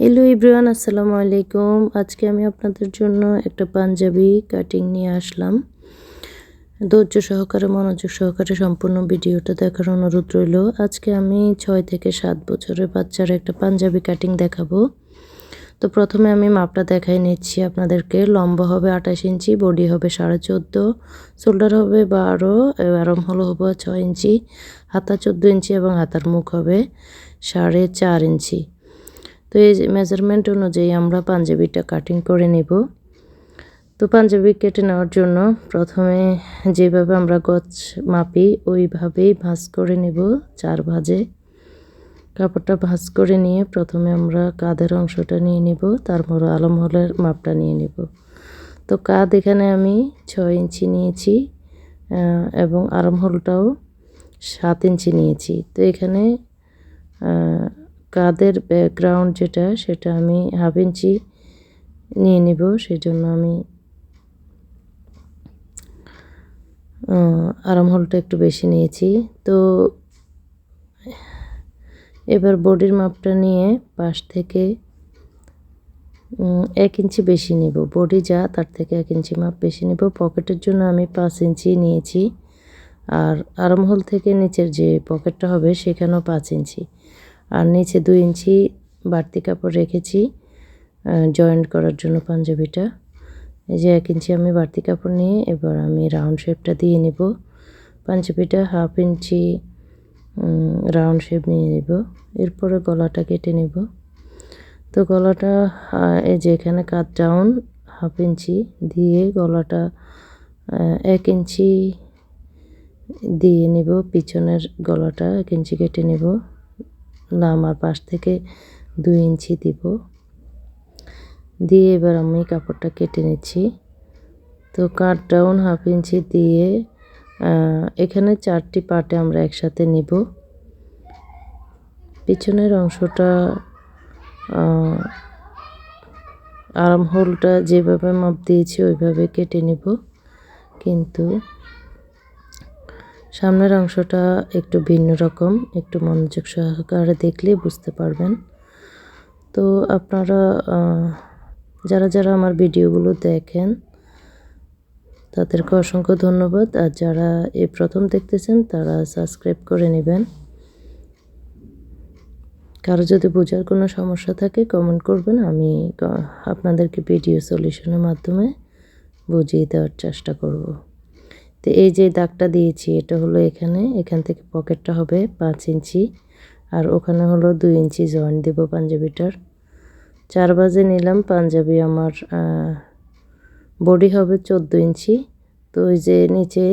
Hello Ibran আসসালামু আলাইকুম আজকে আমি আপনাদের জন্য একটা পাঞ্জাবি কাটিং নিয়ে আসলাম। ধৈর্য সহকারে, মনোযোগ সহকারে সম্পূর্ণ ভিডিওটা দেখার অনুরোধ রইল। আজকে আমি ছয় থেকে সাত বছরের বাচ্চার একটা পাঞ্জাবি কাটিং দেখাবো। তো প্রথমে আমি মাপটা দেখাই নিচ্ছি আপনাদেরকে। লম্বা হবে আঠাশ ইঞ্চি, বডি হবে সাড়ে চোদ্দ, শোল্ডার হবে বারো, আরম হলো হবে ছয় ইঞ্চি, হাতা চোদ্দ ইঞ্চি এবং হাতার মুখ হবে সাড়ে চার ইঞ্চি। তো এই মেজারমেন্ট অনুযায়ী আমরা পাঞ্জাবিটা কাটিং করে নেব। তো পাঞ্জাবি কেটে নেওয়ার জন্য প্রথমে যেভাবে আমরা গছ মাপি, ওইভাবেই ভাঁজ করে নেব চার ভাজে। কাপড়টা ভাঁজ করে নিয়ে প্রথমে আমরা কাঁধের অংশটা নিয়ে নেব, তারপর আলম হলের মাপটা নিয়ে নেব। তো কাঁধ এখানে আমি ছয় ইঞ্চি নিয়েছি এবং আরম হলটাও সাত ইঞ্চি নিয়েছি। তো এখানে কাদের ব্যাকগ্রাউন্ড যেটা, সেটা আমি হাফ ইঞ্চি নিয়ে নিব সেই জন্য আমি আরাম হলটা একটু বেশি নিয়েছি। তো, এবার বডির মাপটা নিয়ে পাশ থেকে এক ইঞ্চি বেশি নেব। বডি যা, তার থেকে এক ইঞ্চি মাপ বেশি নেব। পকেটের জন্য আমি পাঁচ ইঞ্চি নিয়েছি। আর আরামহোল থেকে নিচের যে পকেটটা হবে, সেখানেও পাঁচ ইঞ্চি আর নিচে দুই ইঞ্চি বাড়তি কাপড় রেখেছি জয়েন্ট করার জন্য পাঞ্জাবিটা। এই যে এক ইঞ্চি আমি বাড়তি কাপড় নিয়ে, এবার আমি রাউন্ড শেপটা দিয়ে নেব। পাঞ্জাবিটা হাফ ইঞ্চি রাউন্ড শেপ নিয়ে নেব। এরপরে গলাটা কেটে নেব। তো গলাটা এই যে এখানে কাট ডাউন হাফ ইঞ্চি দিয়ে গলাটা এক ইঞ্চি দিয়ে নেব। পিছনের গলাটা এক ইঞ্চি কেটে নেব। নামার পাশ থেকে দুই ইঞ্চি দিব। দিয়ে এবার আমি কাপড়টা কেটে নিচ্ছি। তো কাট ডাউন হাফ ইঞ্চি দিয়ে এখানে চারটি পার্টে আমরা একসাথে নিব। পিছনের অংশটা আরাম হোলটা যেভাবে মাপ দিয়েছি ওইভাবে কেটে নেব। কিন্তু সামনের অংশটা একটু ভিন্ন রকম, একটু মনোযোগ সহকারে দেখলে বুঝতে পারবেন। তো আপনারা যারা যারা আমার ভিডিওগুলো দেখেন, তাদেরকে অসংখ্য ধন্যবাদ। আর যারা এই প্রথম দেখতেছেন, তারা সাবস্ক্রাইব করে নেবেন। কারও যদি বোঝার কোনো সমস্যা থাকে কমেন্ট করবেন। আমি আপনাদেরকে ভিডিও সলিউশনের মাধ্যমে বুঝিয়ে দেওয়ার চেষ্টা করব। তো এই যে দাগটা দিয়েছি, এটা হলো এখানে। এখান থেকে পকেটটা হবে পাঁচ ইঞ্চি। আর ওখানে হলো দুই ইঞ্চি জয়েন্ট দেব পাঞ্জাবিটার। চার বাজে নিলাম, পাঞ্জাবি আমার বডি হবে চোদ্দ ইঞ্চি। তো ওই যে নিচে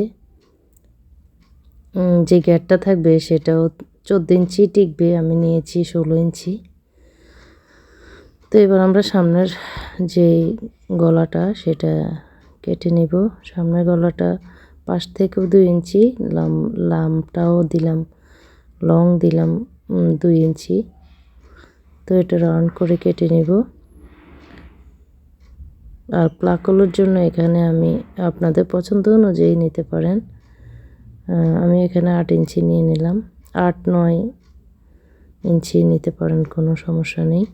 যে গ্যাটটা থাকবে সেটাও চোদ্দ ইঞ্চি টিকবে, আমি নিয়েছি ষোলো ইঞ্চি। তো এবার আমরা সামনের যে গলাটা, সেটা কেটে নেব। সামনের গলাটা পাশ থেকেও দুই ইঞ্চি, লাম, লামটাও দিলাম লং দিলাম দুই ইঞ্চি। তো এটা রাউন্ড করে কেটে নেব। আর প্লাকলের জন্য এখানে আমি আপনাদের পছন্দ অনুযায়ী নিতে পারেন। আমি এখানে আট ইঞ্চি নিয়ে নিলাম। আট নয় ইঞ্চি নিতে পারেন, কোনো সমস্যা নেই।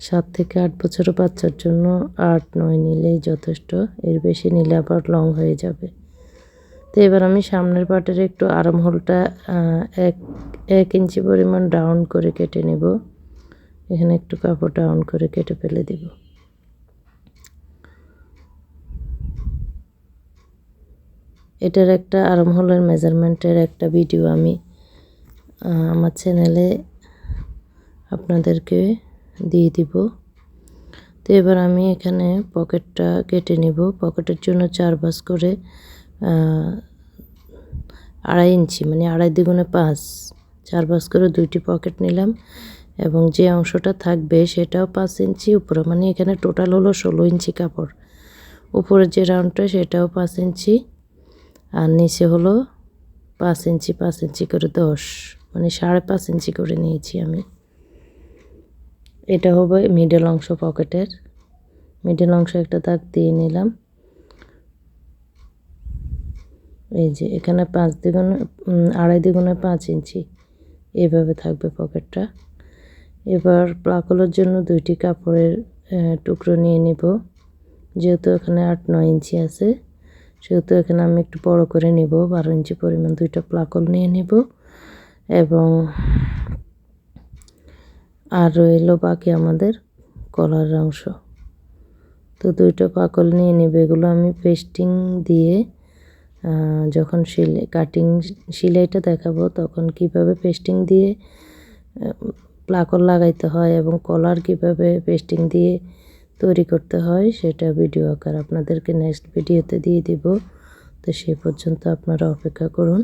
সাত থেকে আট বছরের বাচ্চার জন্য আট, নয় নিলেই যথেষ্ট। এর বেশি নিলে আবার লং হয়ে যাবে। তো এবার আমি সামনের পাটের একটু আরাম হোলটা এক এক ইঞ্চি পরিমাণ ডাউন করে কেটে নেব। এখানে একটু কাপড় ডাউন করে কেটে ফেলে দেব। এটার একটা আরাম হোলের মেজারমেন্টের একটা ভিডিও আমি আমার চ্যানেলে আপনাদেরকে দিয়ে দিব। তো এবার আমি এখানে পকেটটা কেটে নিব। পকেটের জন্য চার বাস করে আড়াই ইঞ্চি মানে আড়াই দ্বিগুণে পাঁচ। চার বাস করে দুইটি পকেট নিলাম এবং যে অংশটা থাকবে সেটাও পাঁচ ইঞ্চি উপরে মানে এখানে টোটাল হলো ষোলো ইঞ্চি কাপড়। উপরের যে রাউন্ডটা সেটাও পাঁচ ইঞ্চি আর নিচে হলো পাঁচ ইঞ্চি পাঁচ ইঞ্চি করে দশ মানে সাড়ে পাঁচ ইঞ্চি করে নিয়েছি আমি। এটা হবে মিডল অংশ পকেটের। মিডল অংশ একটা দাগ দিয়ে নিলাম। এই যে, এখানে পাঁচ দ্বিগুণে আড়াই দ্বিগুণে পাঁচ ইঞ্চি। এইভাবে থাকবে পকেটটা। এবার প্লাকলের জন্য দুইটি কাপড়ের টুকরো নিয়ে নিব। যেহেতু এখানে আট নয় ইঞ্চি আছে, সেহেতু এখানে আমি একটু বড় করে নিব। বারো ইঞ্চি পরিমাণ দুইটা প্লাকল নিয়ে নিব। এবং আর রইল বাকি আমাদের কলার অংশ। তো দুইটা পাকল নিয়ে নেবে, এগুলো আমি পেস্টিং দিয়ে যখন সিলে, কাটিং সেলাইটা দেখাবো, তখন কীভাবে পেস্টিং দিয়ে প্লাকল লাগাইতে হয় এবং কলার কীভাবে পেস্টিং দিয়ে তৈরি করতে হয়, সেটা ভিডিও আকার আপনাদেরকে নেক্সট ভিডিওতে দিয়ে দিব। তো সে পর্যন্ত আপনারা অপেক্ষা করুন।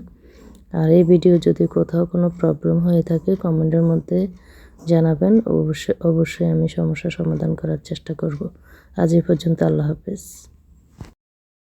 আর এই ভিডিও যদি কোথাও কোনো প্রবলেম হয়ে থাকে কমেন্টের মধ্যে জানাবেন অবশ্যই অবশ্যই আমি সমস্যা সমাধান করার চেষ্টা করব। আজ এই পর্যন্ত আল্লাহ হাফেজ।